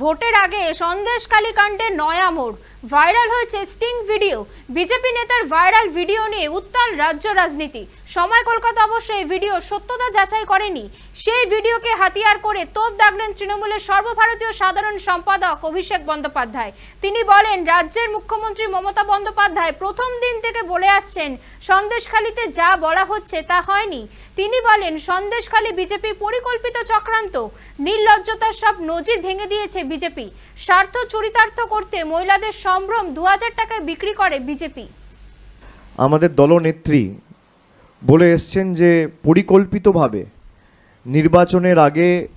ভোটের আগে সন্দেশখালী কাণ্ডে নয়া মোড়। ভাইরাল হয়েছে স্টিং ভিডিও। বিজেপি নেতার ভাইরাল ভিডিও নিয়ে উত্তাল রাজ্য রাজনীতি। সময় কলকাতা অবশ্য এই ভিডিও সত্যতা যাচাই করেনি। সেই ভিডিওকে হাতিয়ার করে তোপ দাগলেন তৃণমূলের সর্বভারতীয় সাধারণ সম্পাদক অভিষেক বন্দ্যোপাধ্যায়। তিনি বলেন, রাজ্যের মুখ্যমন্ত্রী মমতা বন্দ্যোপাধ্যায় প্রথম দিন থেকে বলে আসছেন, সন্দেশখালীতে যা বলা হচ্ছে তা হয়নি। তিনি বলেন, সন্দেশখালী বিজেপি পরিকল্পিত চক্রান্ত। নির্লজ্জতার সব নজির ভেঙে দিয়েছে বিজেপি। স্বার্থ চরিতার্থ করতে মহিলাদের সম্ভ্রম দু হাজার টাকায় বিক্রি করে বিজেপি। আমাদের দলনেত্রী বলে এসছেন যে, পরিকল্পিতভাবে নির্বাচনের আগে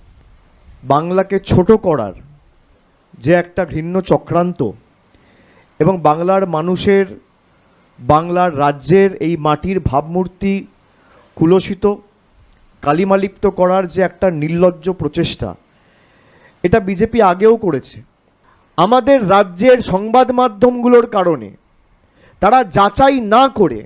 বাংলাকে ছোট করার যে একটা ঘৃণ্য চক্রান্ত এবং বাংলার মানুষের, বাংলার রাজ্যের এই মাটির ভাবমূর্তি কুলসিত, কালিমালিপ্ত করার যে একটা নির্লজ্জ প্রচেষ্টা এটা বিজেপি আগেও করেছে। আমাদের রাজ্যের সংবাদ মাধ্যমগুলোর কারণে তারা যাচাই না করে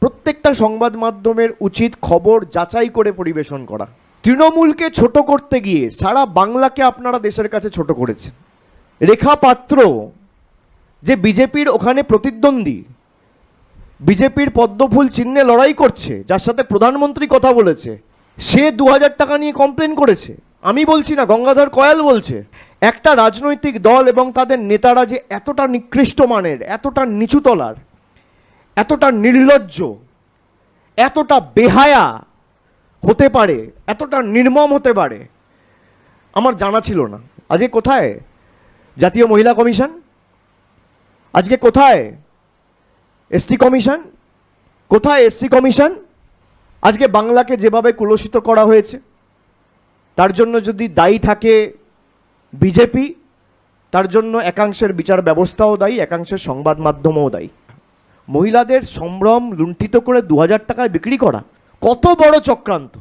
প্রত্যেকটা সংবাদ মাধ্যমের উচিত খবর যাচাই করে পরিবেশন করা। তৃণমূলকে ছোট করতে গিয়ে সারা বাংলাকে আপনারা দেশের কাছে ছোট করেছেন। রেখা পাত্র যে বিজেপির ওখানে প্রতিদ্বন্দ্বী, বিজেপির পদ্মফুল চিহ্নে লড়াই করছে, যার সাথে প্রধানমন্ত্রী কথা বলেছে, সে দু হাজার টাকা নিয়ে কমপ্লেন করেছে। আমি বলছি না, গঙ্গাধর কয়াল বলছে। একটা রাজনৈতিক দল এবং তাদের নেতারা যে এতটা নিকৃষ্ট মানের, এতটা নিচুতলার, এতটা নির্লজ্জ, এতটা বেহায়া হতে পারে, এতটা নির্মম হতে পারে, আমার জানা ছিল না। আজকে কোথায়? জাতীয় মহিলা কমিশন? আজকে কোথায়? ST commission? কোথায় এসসি কমিশন? আজকে বাংলাকে যেভাবে কুলসিত করা হয়েছে তার জন্য যদি দায়ী থাকে বিজেপি, তার জন্য একাংশের বিচার ব্যবস্থাও দায়ী, একাংশের সংবাদ মাধ্যমও দায়ী। মহিলাদের সম্ভ্রম লুণ্ঠিত করে দু হাজার টাকায় বিক্রি করা কত বড় চক্রান্ত।